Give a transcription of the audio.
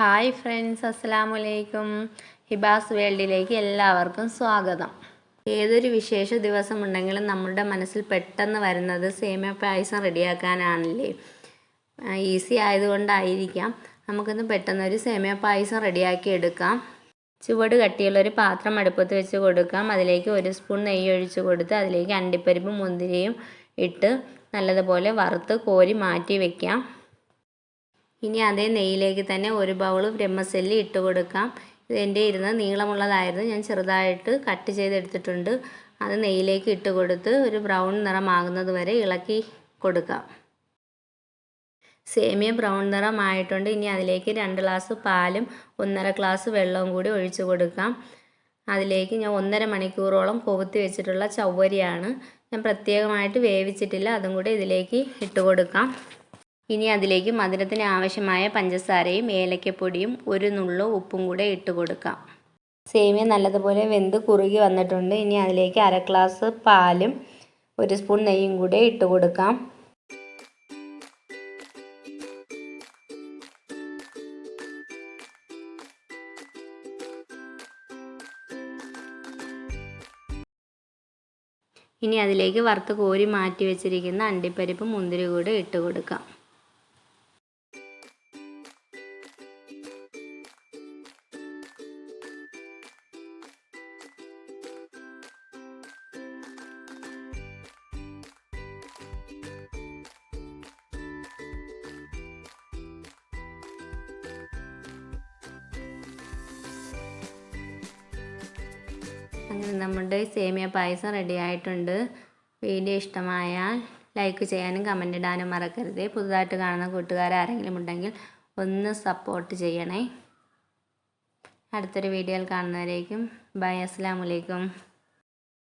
Hi friends അസ്സലാമു അലൈക്കും ഹിബാസ് വേൾഡിലേക്ക് എല്ലാവർക്കും സ്വാഗതം. ഏതൊരു വിശേഷ ദിവസം ഉണ്ടെങ്കിലും നമ്മുടെ മനസ്സിൽ പെട്ടെന്ന് വരുന്നത് സേമിയ പായസം റെഡിയാക്കാനാണല്ലേ? ഈസി ആയതുകൊണ്ടായിരിക്കാം. നമുക്കിന്ന് പെട്ടെന്ന് ഒരു സേമിയ പായസം റെഡിയാക്കി എടുക്കാം. ചുവട് കട്ടിയുള്ള ഒരു പാത്രം അടുപ്പത്ത് വെച്ച് കൊടുക്കാം. അതിലേക്ക് ഒരു സ്പൂൺ നെയ്യ് ഒഴിച്ച് കൊടുത്ത് അതിലേക്ക് അണ്ടിപ്പരിപ്പും മുന്തിരിയും ഇട്ട് നല്ലതുപോലെ വറുത്ത് കോരി മാറ്റി വെക്കാം. ഇനി അതേ നെയ്യിലേക്ക് തന്നെ ഒരു ബൗൾ ബ്രഹ്മസെല്ലി ഇട്ട് കൊടുക്കാം. എന്റെ ഇരുന്ന് നീളമുള്ളതായിരുന്നു. ഞാൻ ചെറുതായിട്ട് കട്ട് ചെയ്തെടുത്തിട്ടുണ്ട്. അത് നെയ്യിലേക്ക് ഇട്ട് കൊടുത്ത് ഒരു ബ്രൗൺ നിറമാകുന്നത് വരെ ഇളക്കി കൊടുക്കാം. സേമിയ ബ്രൗൺ നിറമായിട്ടുണ്ട്. ഇനി അതിലേക്ക് രണ്ട് ഗ്ലാസ് പാലും ഒന്നര ഗ്ലാസ് വെള്ളവും കൂടി ഒഴിച്ചു കൊടുക്കാം. അതിലേക്ക് ഞാൻ ഒന്നര മണിക്കൂറോളം കൊവുത്തി വെച്ചിട്ടുള്ള ചവ്വരിയാണ്. ഞാൻ പ്രത്യേകമായിട്ട് വേവിച്ചിട്ടില്ല. അതും കൂടി ഇതിലേക്ക് ഇട്ട് കൊടുക്കാം. ഇനി അതിലേക്ക് മധുരത്തിന് ആവശ്യമായ പഞ്ചസാരയും ഏലക്കപ്പൊടിയും ഒരു നുള്ളു ഉപ്പും കൂടെ ഇട്ട് കൊടുക്കാം. സേമിയ നല്ലതുപോലെ വെന്ത് കുറുകി വന്നിട്ടുണ്ട്. ഇനി അതിലേക്ക് അര ഗ്ലാസ് പാലും ഒരു സ്പൂൺ നെയ്യും കൂടെ ഇട്ട് കൊടുക്കാം. ഇനി അതിലേക്ക് വറുത്ത് കോരി മാറ്റി വെച്ചിരിക്കുന്ന അണ്ടിപ്പരിപ്പ് മുന്തിരി കൂടെ ഇട്ട് കൊടുക്കാം. നമ്മുടെ സേമിയ പായസം റെഡി ആയിട്ടുണ്ട്. വീഡിയോ ഇഷ്ടമായാൽ ലൈക്ക് ചെയ്യാനും കമന്റ് ഇടാനും മറക്കരുത്. പുതുതായിട്ട് കാണുന്ന കൂട്ടുകാരാരെങ്കിലും ഉണ്ടെങ്കിൽ ഒന്ന് സപ്പോർട്ട് ചെയ്യണേ. അടുത്തൊരു വീഡിയോയിൽ കാണുന്നവരേക്കും. ബൈ അസ്സാം വലൈക്കും